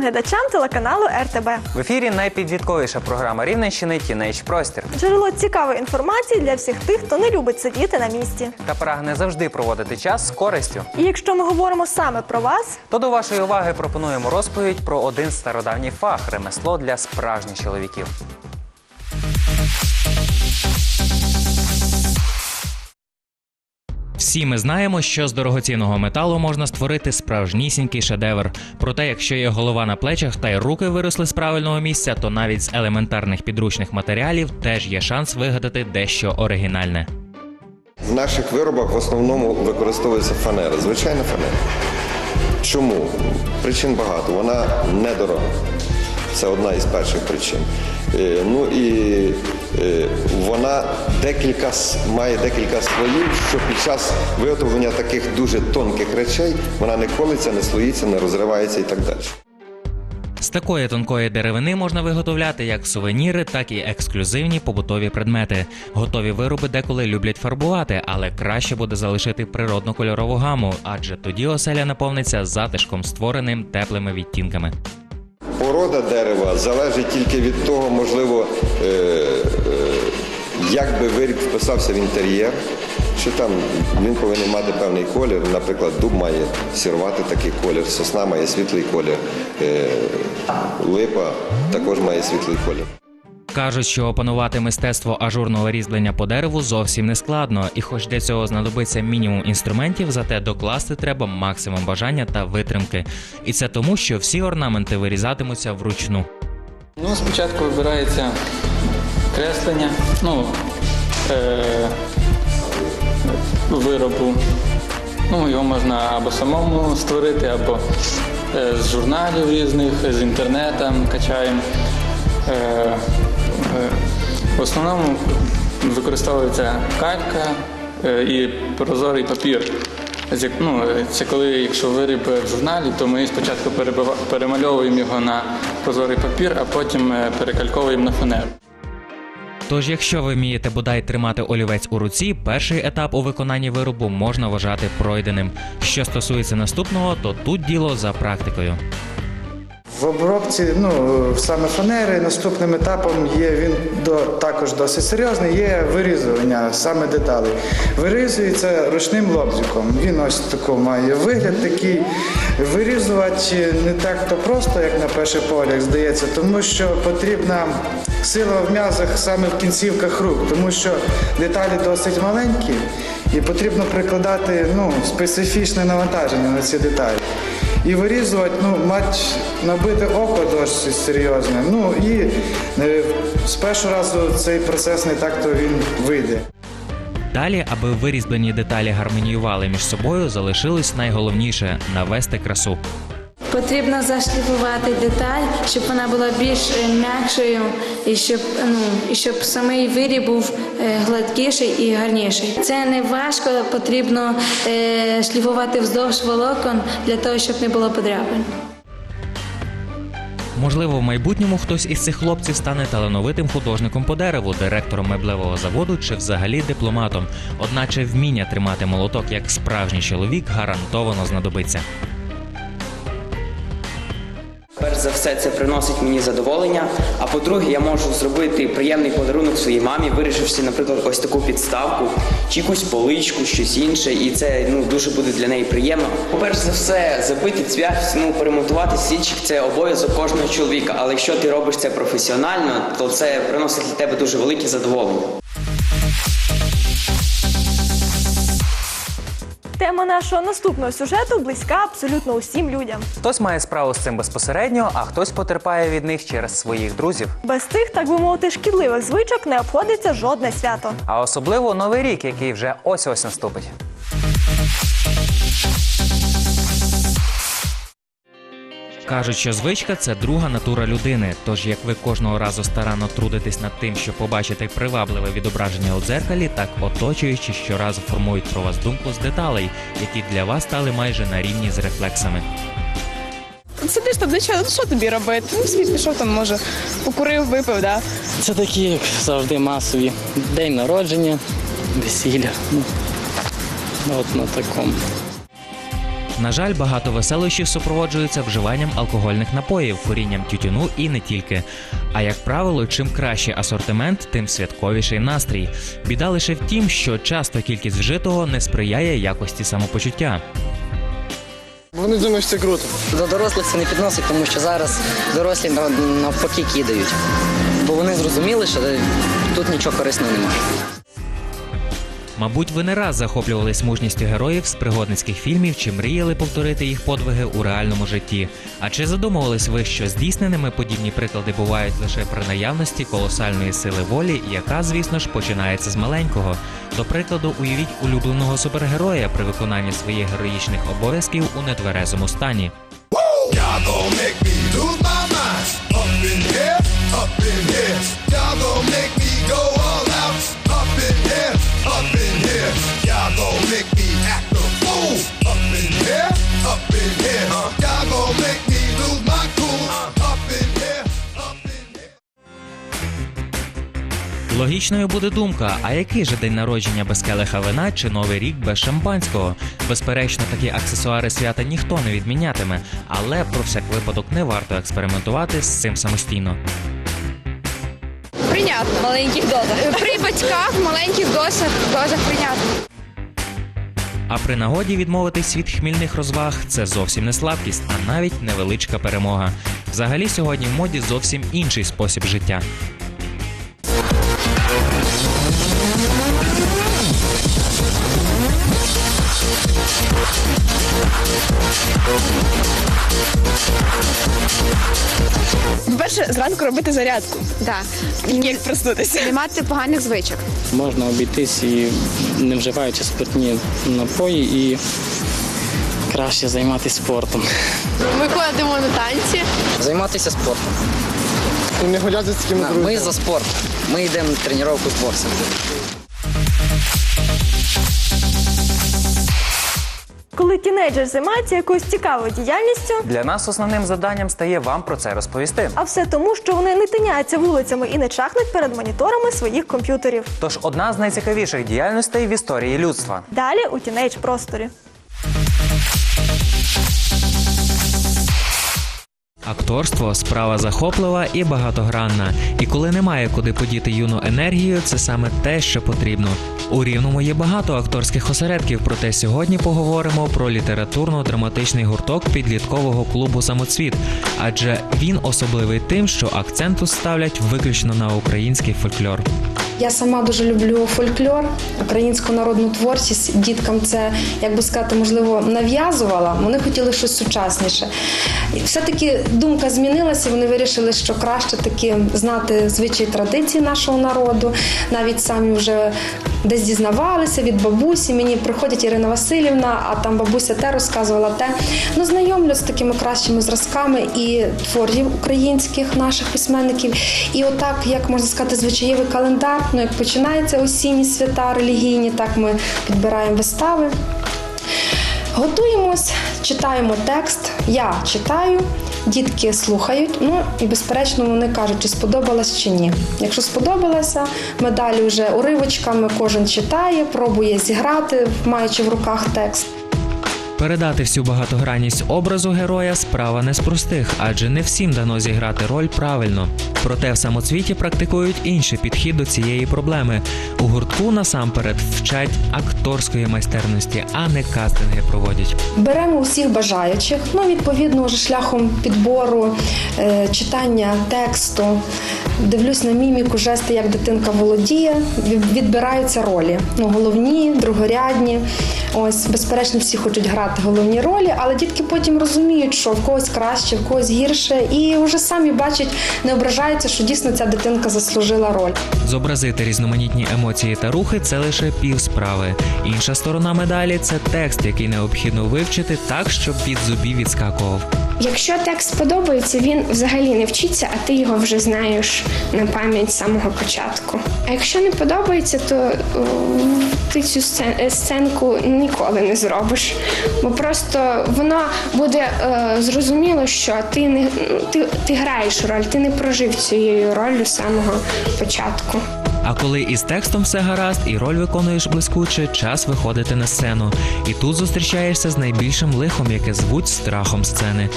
усім глядачам телеканалу РТБ. В ефірі найпідвітковіша програма Рівненщини Тінейч Простір Джерело цікавої інформації для всіх тих, хто не любить сидіти на місці. та прагне завжди проводити час з користю. І якщо ми говоримо саме про вас, То до вашої уваги пропонуємо розповідь про один стародавній фах ремесло для справжніх чоловіків. Всі ми знаємо, що з дорогоцінного металу можна створити справжнісінький шедевр. Проте, якщо є голова на плечах та й руки виросли з правильного місця, то навіть з елементарних підручних матеріалів теж є шанс вигадати дещо оригінальне. В наших виробах в основному використовується фанера, звичайна фанера. Чому? Причин багато. Вона недорога. Це одна із перших причин. Е, Ну і вона декілька має декілька слоїв, що під час виготовлення таких дуже тонких речей вона не колиться, не слоїться, не розривається і так далі. З такої тонкої деревини можна виготовляти як сувеніри, так і ексклюзивні побутові предмети. Готові вироби деколи люблять фарбувати, але краще буде залишити природну кольорову гаму, адже тоді оселя наповниться затишком, створеним теплими відтінками. Порода дерева залежить тільки від того, можливо, е, е, як би виріб вписався в інтер'єр. Що там він повинен мати певний колір. Наприклад, дуб має сірвати такий колір, сосна має світлий колір, е, липа також має світлий колір. Кажуть, що опанувати мистецтво ажурного різьблення по дереву зовсім не складно, і хоч для цього знадобиться мінімум інструментів, зате докласти треба максимум бажання та витримки. І це тому, що всі орнаменти вирізатимуться вручну. Ну, спочатку вибирається креслення, ну, е, виробу. Ну, його можна або самому створити, або е, з журналів різних, з інтернету качаємо. Е, в основному використовується калька е, і прозорий папір. Ну, е, це коли, якщо виріб в журналі, то ми спочатку перемальовуємо його на прозорий папір, а потім е, перекальковуємо на фанеру. Тож, якщо ви вмієте бодай тримати олівець у руці, перший етап у виконанні виробу можна вважати пройденим. Що стосується наступного, то тут діло за практикою. В обробці, ну саме фанери, наступним етапом є він до також досить серйозний. Є вирізування саме деталей. Вирізується ручним лобзиком. Він ось таку має вигляд такий. Вирізувати не так то просто, як на перший погляд, здається, тому що потрібна сила в м'язах саме в кінцівках рук, тому що деталі досить маленькі і потрібно прикладати ну, специфічне навантаження на ці деталі. І вирізувати, ну, мать набити око досить серйозне. Ну і е, з першого разу цей процес не так то він вийде. Далі, аби вирізблені деталі гармоніювали між собою, залишилось найголовніше навести красу. Потрібно зашліфувати деталь, щоб вона була більш е, м'якшою і щоб ну і щоб самий виріб був е, гладкіший і гарніший. Це не важко, потрібно е, шліфувати вздовж волокон для того, щоб не було подряпин. Можливо, в майбутньому хтось із цих хлопців стане талановитим художником по дереву, директором меблевого заводу чи взагалі дипломатом. Одначе вміння тримати молоток як справжній чоловік гарантовано знадобиться. Перш за все, це приносить мені задоволення. А по-друге, я можу зробити приємний подарунок своїй мамі, вирішивши, наприклад, ось таку підставку, чи якусь поличку, щось інше, і це ну дуже буде для неї приємно. Перш за все, забити цвях, ну перемонтувати стільчик – це обов'язок кожного чоловіка. Але якщо ти робиш це професіонально, то це приносить для тебе дуже велике задоволення. Тема нашого наступного сюжету близька абсолютно усім людям. Хтось має справу з цим безпосередньо, а хтось потерпає від них через своїх друзів. Без цих, так би мовити, шкідливих звичок не обходиться жодне свято. А особливо новий рік, який вже ось ось наступить. Кажуть, що звичка це друга натура людини. Тож, як ви кожного разу старанно трудитесь над тим, щоб побачити привабливе відображення у дзеркалі, так оточуючи щоразу формують про вас думку з деталей, які для вас стали майже на рівні з рефлексами. Сидиш там, звичайно, ну що тобі робити? Ну, світ пішов там, може, покурив, випив, да. Це такі, як завжди, масові. День народження, весілля. Ну, от на такому. На жаль, багато веселощів супроводжуються вживанням алкогольних напоїв, курінням тютюну і не тільки. А як правило, чим кращий асортимент, тим святковіший настрій. Біда лише в тім, що часто кількість вжитого не сприяє якості самопочуття. Вони думають, що це круто. До дорослих це не підносить, тому що зараз дорослі нав- навпаки кидають. Бо вони зрозуміли, що тут нічого корисного немає. Мабуть, ви не раз захоплювались мужністю героїв з пригодницьких фільмів чи мріяли повторити їх подвиги у реальному житті. А чи задумувались ви, що здійсненими подібні приклади бувають лише при наявності колосальної сили волі, яка, звісно ж, починається з маленького? До прикладу, уявіть улюбленого супергероя при виконанні своїх героїчних обов'язків у нетверезому стані. Логічною буде думка: а який же день народження без келиха вина чи новий рік без шампанського? Безперечно, такі аксесуари свята ніхто не відмінятиме, але про всяк випадок не варто експериментувати з цим самостійно. Прийнятно. В маленьких дозах. При батьках в маленьких дозах, дозах прийнятно. А при нагоді відмовитись від хмільних розваг це зовсім не слабкість, а навіть невеличка перемога. Взагалі сьогодні в моді зовсім інший спосіб життя. Перше, зранку робити зарядку. Так. Як проснутися. Не мати поганих звичок. Можна обійтись і не вживаючи спиртні напої і краще займатися спортом. Ми ходимо на танці. Займатися спортом. І не гуляти з такими Ми за спорт. Ми йдемо на тренування з боксом. Коли тінейджер займається якоюсь цікавою діяльністю, Для нас основним завданням стає вам про це розповісти. а все тому, що вони не тиняються вулицями і не чахнуть перед моніторами своїх комп'ютерів. Тож одна з найцікавіших діяльностей в історії людства. Далі у тінейдж просторі. Акторство справа захоплива і багатогранна. І коли немає куди подіти юну енергію, це саме те, що потрібно. У рівному є багато акторських осередків, проте сьогодні поговоримо про літературно-драматичний гурток підліткового клубу Самоцвіт, адже він особливий тим, що акценту ставлять виключно на український фольклор. Я сама дуже люблю фольклор, українську народну творчість. Діткам це, як би сказати, можливо, нав'язувала. Вони хотіли щось сучасніше. Все-таки думка змінилася. Вони вирішили, що краще таки знати звичаї традиції нашого народу. Навіть самі вже десь дізнавалися від бабусі. Мені приходять Ірина Васильівна, а там бабуся те розказувала те. Ну, знайомлю з такими кращими зразками і творів українських наших письменників. І отак, як можна сказати, звичаєвий календар. Ну, як починаються осінні свята релігійні, так ми підбираємо вистави. Готуємось, читаємо текст. Я читаю, дітки слухають. Ну і безперечно вони кажуть, чи сподобалось чи ні. Якщо сподобалося, ми далі вже уривочками кожен читає, пробує зіграти, маючи в руках текст. Передати всю багатогранність образу героя справа не з простих, адже не всім дано зіграти роль правильно. Проте в самоцвіті практикують інший підхід до цієї проблеми. У гуртку насамперед вчать акторської майстерності, а не кастинги проводять. Беремо усіх бажаючих, ну відповідно вже шляхом підбору, е, читання тексту. Дивлюсь на міміку, жести, як дитинка володіє. Відбираються ролі. Ну, головні, другорядні. Ось, безперечно, всі хочуть грати головні ролі, але дітки потім розуміють, що в когось краще, в когось гірше, і вже самі бачать, не ображаються, що дійсно ця дитинка заслужила роль. Зобразити різноманітні емоції та рухи це лише пів справи. Інша сторона медалі це текст, який необхідно вивчити так, щоб від зубів відскакував. Якщо текст сподобається, він взагалі не вчиться, а ти його вже знаєш на пам'ять з самого початку. А якщо не подобається, то о, ти цю е, сценку ніколи не зробиш. Бо просто воно буде е, зрозуміло, що ти не ти, ти граєш роль, ти не прожив цією ролью з самого початку. А коли із текстом все гаразд і роль виконуєш блискуче, час виходити на сцену. І тут зустрічаєшся з найбільшим лихом, яке звуть страхом сцени.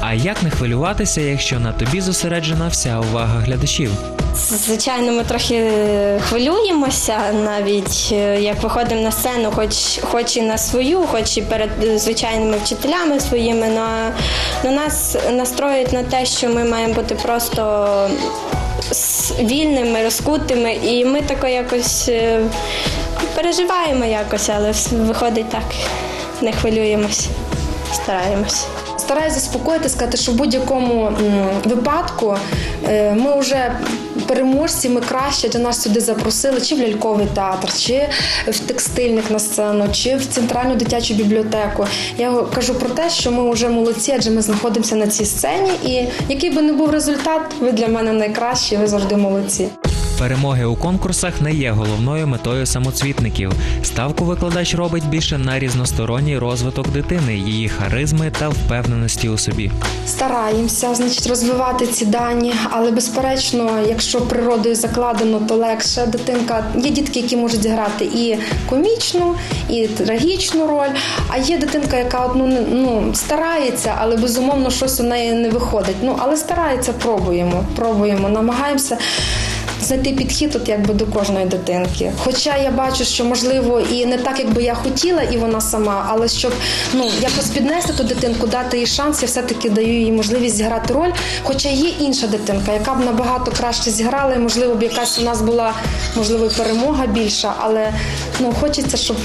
А як не хвилюватися, якщо на тобі зосереджена вся увага глядачів? Звичайно, ми трохи хвилюємося, навіть е, як виходимо на сцену, хоч, хоч і на свою, хоч і перед е, звичайними вчителями своїми, но, но нас настроюють на те, що ми маємо бути просто вільними, розкутими, і ми тако якось е, переживаємо якось, але виходить так, не хвилюємось, стараємось. Стараюсь заспокоїти, сказати, що в будь-якому випадку е, ми вже переможці, ми краще до нас сюди запросили, чи в ляльковий театр, чи в текстильник на сцену, чи в центральну дитячу бібліотеку. Я кажу про те, що ми вже молодці, адже ми знаходимося на цій сцені, і який би не був результат, ви для мене найкращі, ви завжди молодці. Перемоги у конкурсах не є головною метою самоцвітників. Ставку викладач робить більше на різносторонній розвиток дитини, її харизми та впевненості у собі. Стараємося, значить, розвивати ці дані, але безперечно, якщо природою закладено, то легше дитинка. Є дітки, які можуть зіграти і комічну, і трагічну роль. А є дитинка, яка ну, ну, старається, але безумовно щось у неї не виходить. Ну але старається, пробуємо, пробуємо, намагаємося. Знайти підхід от якби до кожної дитинки. Хоча я бачу, що можливо і не так, як би я хотіла, і вона сама, але щоб ну якось піднести ту дитинку, дати їй шанс, я все-таки даю їй можливість зіграти роль. Хоча є інша дитинка, яка б набагато краще зіграла, і можливо б якась у нас була можливо перемога більша, але ну хочеться, щоб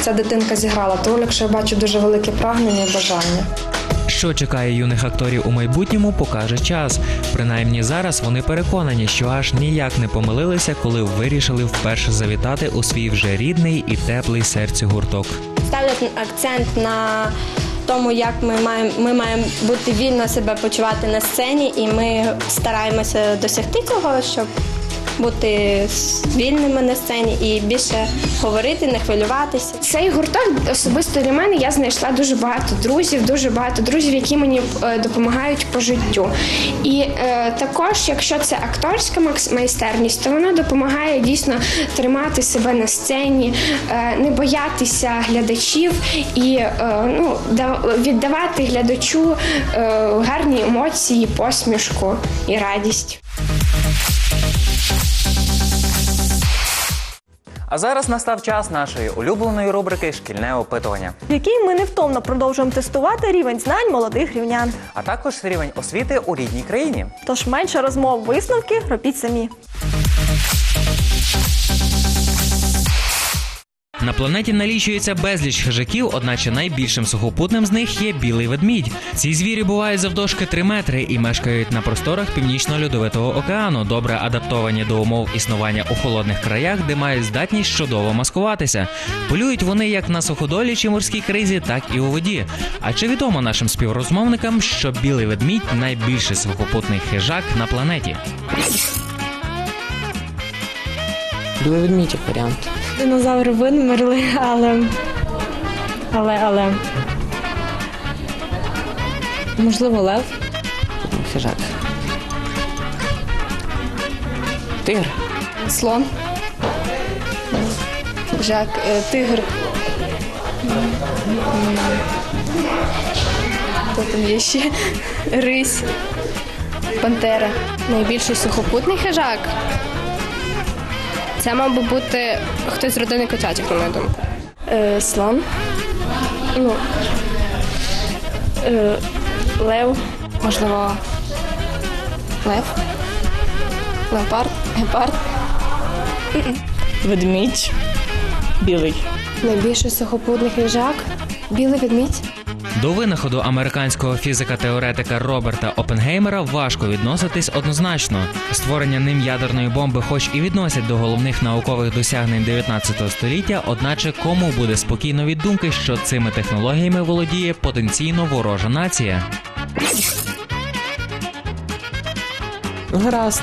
ця дитинка зіграла ту роль, якщо я бачу дуже велике прагнення і бажання. Що чекає юних акторів у майбутньому, покаже час. Принаймні зараз вони переконані, що аж ніяк не помилилися, коли вирішили вперше завітати у свій вже рідний і теплий серцю гурток. ставлять акцент на тому, як ми маємо, ми маємо бути вільно себе почувати на сцені, і ми стараємося досягти цього, щоб бути вільними на сцені і більше говорити, не хвилюватися. Цей гурток особисто для мене я знайшла дуже багато друзів, дуже багато друзів, які мені е, допомагають по життю. І е, також, якщо це акторська майстерність, то вона допомагає дійсно тримати себе на сцені, е, не боятися глядачів і е, ну, віддавати глядачу е, гарні емоції, посмішку і радість. А зараз настав час нашої улюбленої рубрики Шкільне опитування, в якій ми невтомно продовжуємо тестувати рівень знань молодих рівнян. а також рівень освіти у рідній країні. Тож менше розмов, висновки робіть самі. На планеті налічується безліч хижаків, одначе найбільшим сухопутним з них є білий ведмідь. Ці звірі бувають завдовжки 3 метри і мешкають на просторах північно-льодовитого океану, добре адаптовані до умов існування у холодних краях, де мають здатність чудово маскуватися. Полюють вони як на суходолі чи морській кризі, так і у воді. А чи відомо нашим співрозмовникам, що білий ведмідь найбільший сухопутний хижак на планеті? Білий ведмідь як варіант. Динозаври вимерли, але. Але, але. Можливо, лев. Хижак. Тигр. Слон. Жак, е, тигр. Хто там є ще? Рись. Пантера. Найбільший сухопутний хижак. Це мав би бути хтось з родини котятів, на мою думку. Е, слон. Ну. Е, лев. Можливо. Лев. Леопард. Гепард. Ведмідь. Білий. Найбільший сухопутний хижак. Білий ведмідь. До винаходу американського фізика-теоретика Роберта Опенгеймера важко відноситись однозначно. Створення ним ядерної бомби, хоч і відносять до головних наукових досягнень 19 століття, одначе кому буде спокійно від думки, що цими технологіями володіє потенційно ворожа нація. Гаразд.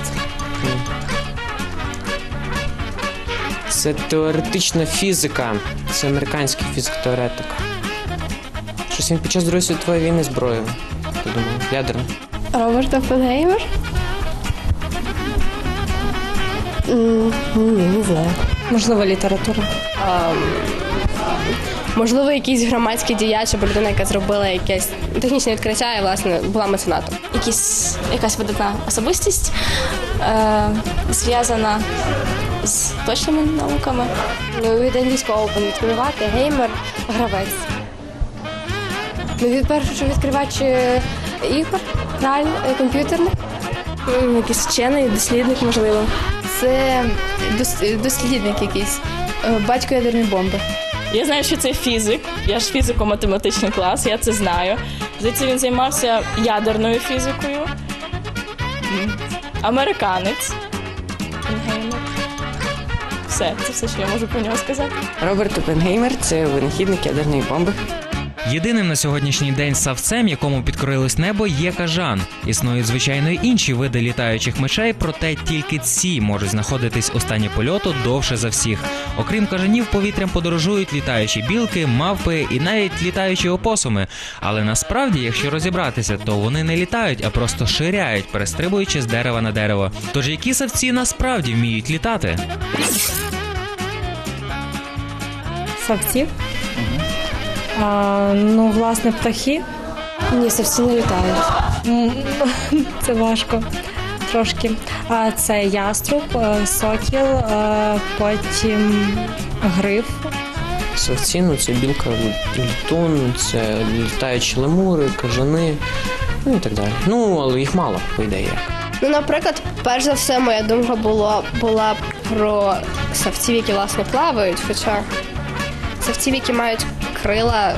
Це теоретична фізика. Це американський фізик-теоретик. Щось він під час Другої світової війни зброю. Подумав, ядерну. Роберт Оппенгеймер. Ні, не знаю. Можливо, література. Можливо, якийсь громадський діяч або людина, яка зробила якесь технічне відкриття і, власне, була меценатом. Якісь, якась видатна особистість, е, зв'язана з точними науками. Ну, від англійського open відкривати, геймер, гравець. Ну, від першого відкривач е, ігор, реально, е, комп'ютерних. Якийсь вчений, дослідник, можливо. Це дослідник якийсь, е, батько ядерної бомби. Я знаю, що це фізик. Я ж фізико-математичний клас, я це знаю. Здається, він займався ядерною фізикою. Американець. Оппенгеймер. Все, це все, що я можу про нього сказати. Роберт Оппенгеймер – це винахідник ядерної бомби. Єдиним на сьогоднішній день савцем, якому підкорилось небо, є кажан. Існують звичайно й інші види літаючих мишей, проте тільки ці можуть знаходитись у стані польоту довше за всіх. Окрім кажанів, повітрям подорожують літаючі білки, мавпи і навіть літаючі опосуми. Але насправді, якщо розібратися, то вони не літають, а просто ширяють, перестрибуючи з дерева на дерево. Тож які савці насправді вміють літати? Савців. А, ну, власне, птахи. Ні, совці не літають. Це важко трошки. А це яструб, е, сокіл, е, потім гриф. Савці, ну це білка літун, це літаючі лемури, кажани, ну і так далі. Ну, але їх мало, по ідеї. Ну, наприклад, перш за все, моя думка була, була про савців, які власне плавають, хоча савців, які мають крила.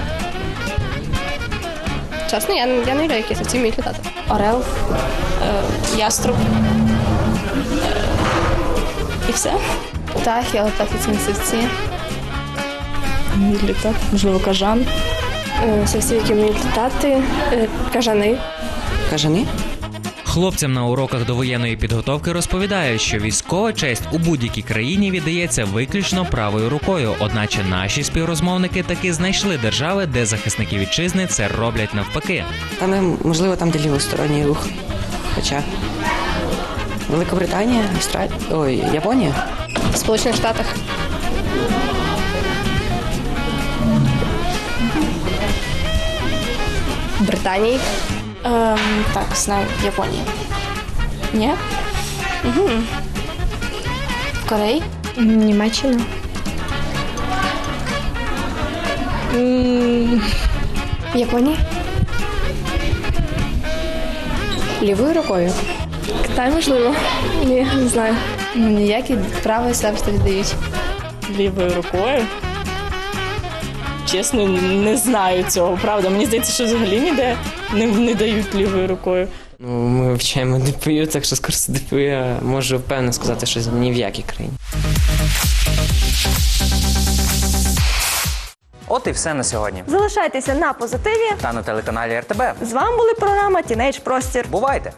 Чесно, я, я не знаю, які савці вміють літати. Орел, е, яструб. Е, і все. Птахи, не савці. Вміють літати, можливо, кажан. Е, Савці, які вміють літати, е, кажани. Кажани? Хлопцям на уроках довоєнної підготовки розповідають, що військова честь у будь-якій країні віддається виключно правою рукою. Одначе наші співрозмовники таки знайшли держави, де захисники вітчизни це роблять навпаки. Там, можливо, там, де лівосторонній рух. Хоча Великобританія, Австралія, ой, Японія. В Сполучених Штатах. Британії. Ем, так, знаю, Японія. Ні? Угу. В Кореї? Німеччина. Японії. Лівою рукою. Китай, можливо. Ні, не знаю. Ну, ніякі правої себе віддають. Лівою рукою. Чесно, не знаю цього, правда. Мені здається, що взагалі ніде не, не дають лівою рукою. Ну, ми вивчаємо ДПЮ, так що з курсу ДПЮ я можу впевнено сказати, що ні в якій країні. От і все на сьогодні. Залишайтеся на позитиві. Та на телеканалі РТБ. З вами були програма Тінейдж Простір. Бувайте!